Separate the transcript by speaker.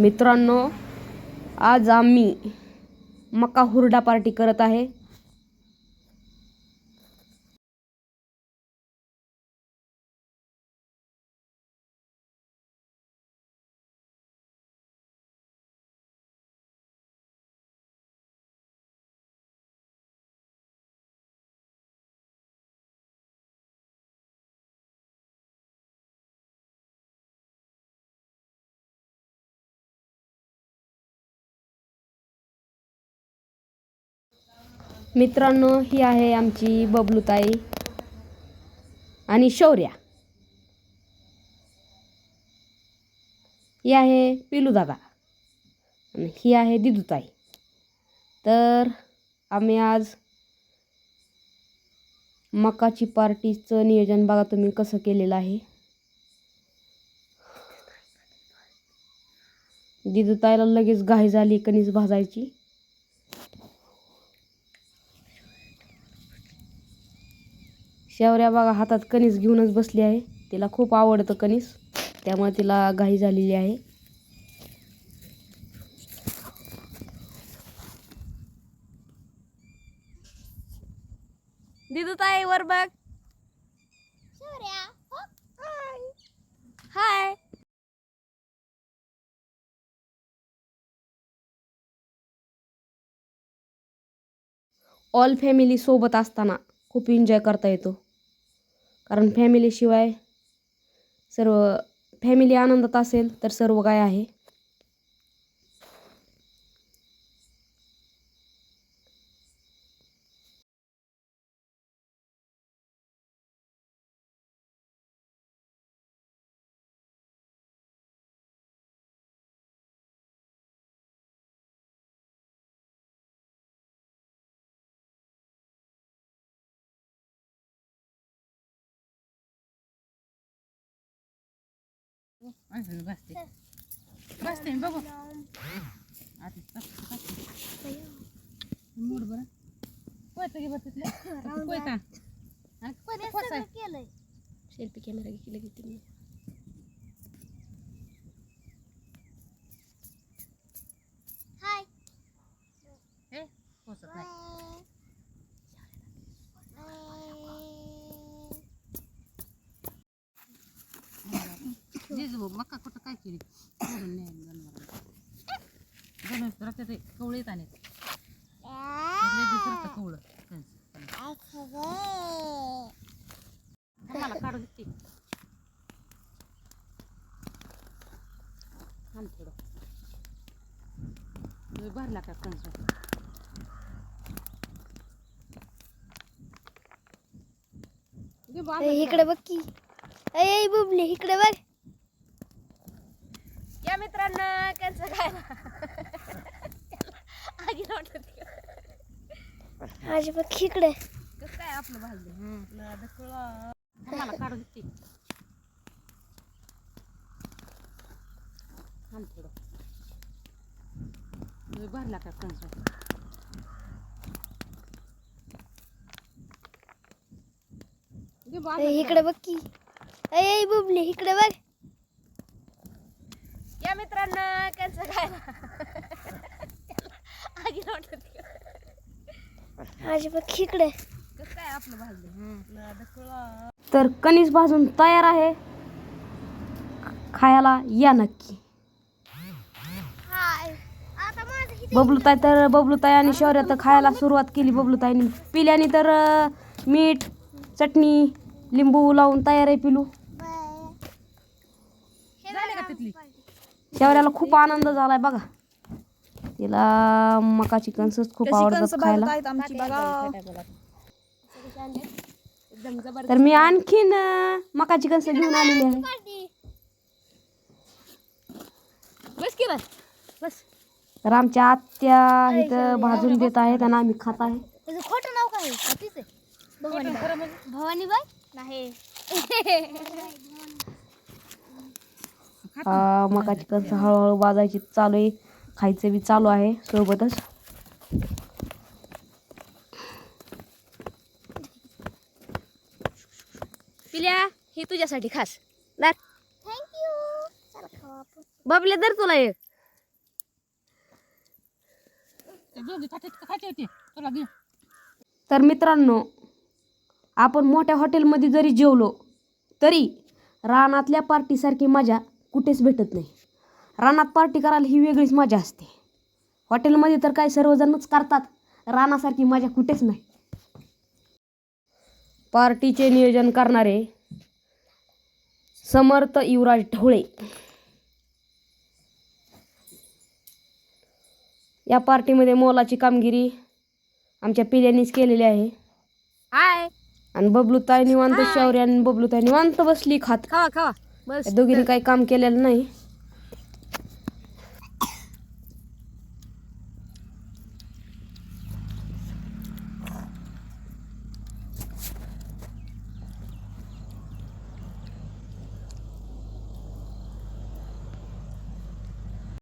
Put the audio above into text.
Speaker 1: मित्रांनो आज आम्ही मका हुरडा पार्टी करत आहे. मित्रांनो ही आहे आमची बबलूताई आणि शौर्या. ही आहे पिलू दादा आणि ही आहे दिदूताई. तर आम्ही आज मकाची पार्टीचं नियोजन बघा तुम्ही कसं केलेलं आहे. दिदूताईला लगेच घाई झाली कणीस भाजायची. शेवऱ्या बघा हातात कणीस घेऊनच बसली आहे. तिला खूप आवडतं कणीस त्यामुळे तिला घाई झालेली आहे. ताई वर बघ. हाय ऑल फॅमिली सोबत असताना खूप एन्जॉय करता येतो. कारण फॅमिलीशिवाय सर्व फॅमिली आनंदात असेल तर सर्व काय आहे.
Speaker 2: माणसाने बसते बसते. मी बघू आधी मूड बरं कोयता घे बरं तिथलं कोयता आणि कोचा
Speaker 1: सेल्फी कॅमेरा केला की तुम्ही
Speaker 2: हे कोचत नाही जिजू मका कुठं काय केली सोडून नाही जनावरांना. जनावर राहते ते कवळे येत आणि दुसरं कवळं त्यांचं. मला काढून देते थांब थोडं लय भरला का कंस
Speaker 3: इकडे बघ की ए बुबली इकडे बघ
Speaker 1: या मित्रांनो कसं काय? आधी
Speaker 3: आज बघ इकडे.
Speaker 1: काय आपलं भाजलं
Speaker 2: मला काढून थोडं. भरला का कंस?
Speaker 3: इकडे बघ की. ए बुबली इकडे बघ.
Speaker 1: या मित्रांनो कसं काय? आधी
Speaker 3: आज बघ इकडे.
Speaker 1: काय आपलं भाजलं? तर कणीस भाजून तयार आहे. खायला या नक्की. बबलूताई तर बबलूताई आणि शौर्य तर खायला सुरुवात केली बबलूताईने. पिल्याने तर मीठ चटणी लिंबू लावून तयार आहे पिलू
Speaker 2: झाले का तिथली
Speaker 1: शौर्याला खूप आनंद झालाय बघा. तिला मकाची कणसच खूप आवडतात खायला. तर मी आणखीन मकाची कणस घेऊन आलेली आहे. बस की बस. तर आमच्या आत्या इथं भाजून देत आहेत आणि आम्ही खात आहे.
Speaker 3: त्याचं खोटं नाव काय आहे? तीच आहे. भवानी भवानीबाई? नाही.
Speaker 1: मकाची कणस हळूहळू भाजायची चालू आहे. खायचं बी चालू आहे सोबतच. पिल्या हे तुझ्यासाठी खास. दार
Speaker 3: थँक्यू चला खाऊ आपण.
Speaker 1: बबले दर तुला एक.
Speaker 2: ते दोघी खाते खाते होते? तुला घे.
Speaker 1: तर मित्रांनो आपण मोठ्या हॉटेलमध्ये जरी जेवलो तरी रानातल्या पार्टीसारखी मजा कुठेच भेटत नाही. रानात पार्टी करायला ही वेगळीच मजा असते. हॉटेलमध्ये तर काय सर्वजणच करतात. रानासारखी मजा कुठेच नाही. पार्टीचे नियोजन करणारे समर्थ युवराज ढवळे. या पार्टीमध्ये मोलाची कामगिरी आमच्या पिल्यांनीच केलेली आहे.
Speaker 3: हाय.
Speaker 1: आणि बबलूताई निवांत शौर्य आणि बबलूताई निवांत बसली खात.
Speaker 3: खावा खावा. बस
Speaker 1: दोघींनी काही काम केलेलं नाही.